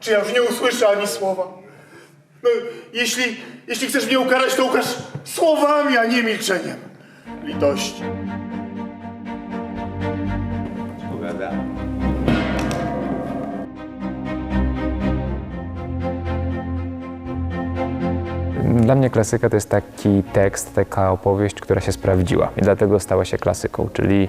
czy ja już nie usłyszę ani słowa. No, jeśli, jeśli chcesz mnie ukarać, to ukaż słowami, a nie milczeniem. Litości. Pogadamy. Dla mnie klasyka to jest taki tekst, taka opowieść, która się sprawdziła i dlatego stała się klasyką, czyli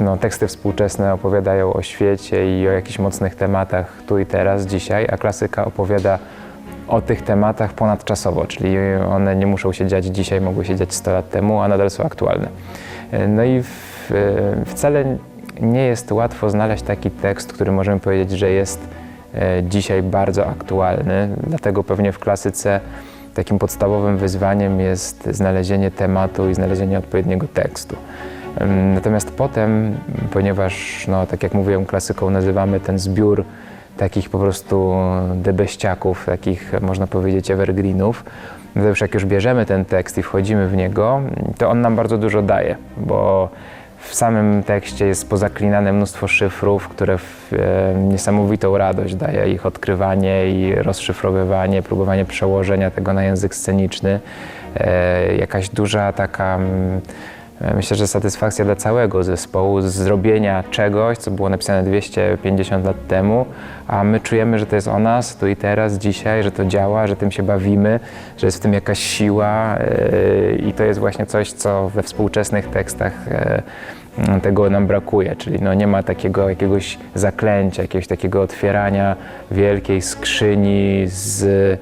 no, teksty współczesne opowiadają o świecie i o jakichś mocnych tematach tu i teraz, dzisiaj, a klasyka opowiada o tych tematach ponadczasowo, czyli one nie muszą się dziać dzisiaj, mogły się dziać 100 lat temu, a nadal są aktualne. E, No i w, e, wcale nie jest łatwo znaleźć taki tekst, który możemy powiedzieć, że jest e, dzisiaj bardzo aktualny, dlatego pewnie w klasyce takim podstawowym wyzwaniem jest znalezienie tematu i znalezienie odpowiedniego tekstu. Natomiast potem, ponieważ, no, tak jak mówiłem, klasyką nazywamy ten zbiór takich po prostu debeściaków, takich można powiedzieć evergreenów, już jak już bierzemy ten tekst i wchodzimy w niego, to on nam bardzo dużo daje, bo w samym tekście jest pozaklinane mnóstwo szyfrów, które w, e, niesamowitą radość daje ich odkrywanie i rozszyfrowywanie, próbowanie przełożenia tego na język sceniczny. E, jakaś duża taka, mm, myślę, że satysfakcja dla całego zespołu z zrobienia czegoś, co było napisane 250 lat temu, a my czujemy, że to jest o nas, tu i teraz, dzisiaj, że to działa, że tym się bawimy, że jest w tym jakaś siła e, i to jest właśnie coś, co we współczesnych tekstach e, tego nam brakuje, czyli no nie ma takiego jakiegoś zaklęcia, jakiegoś takiego otwierania wielkiej skrzyni z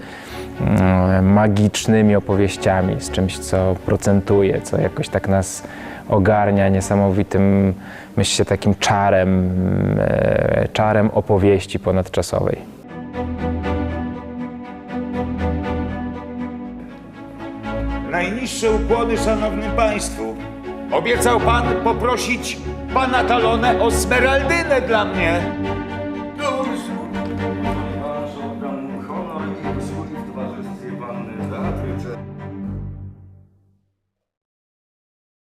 magicznymi opowieściami, z czymś, co procentuje, co jakoś tak nas ogarnia niesamowitym, myślę, takim czarem, e, czarem opowieści ponadczasowej. Najniższe ukłony szanownym państwu. Obiecał pan poprosić pana Talonę o smeraldynę dla mnie.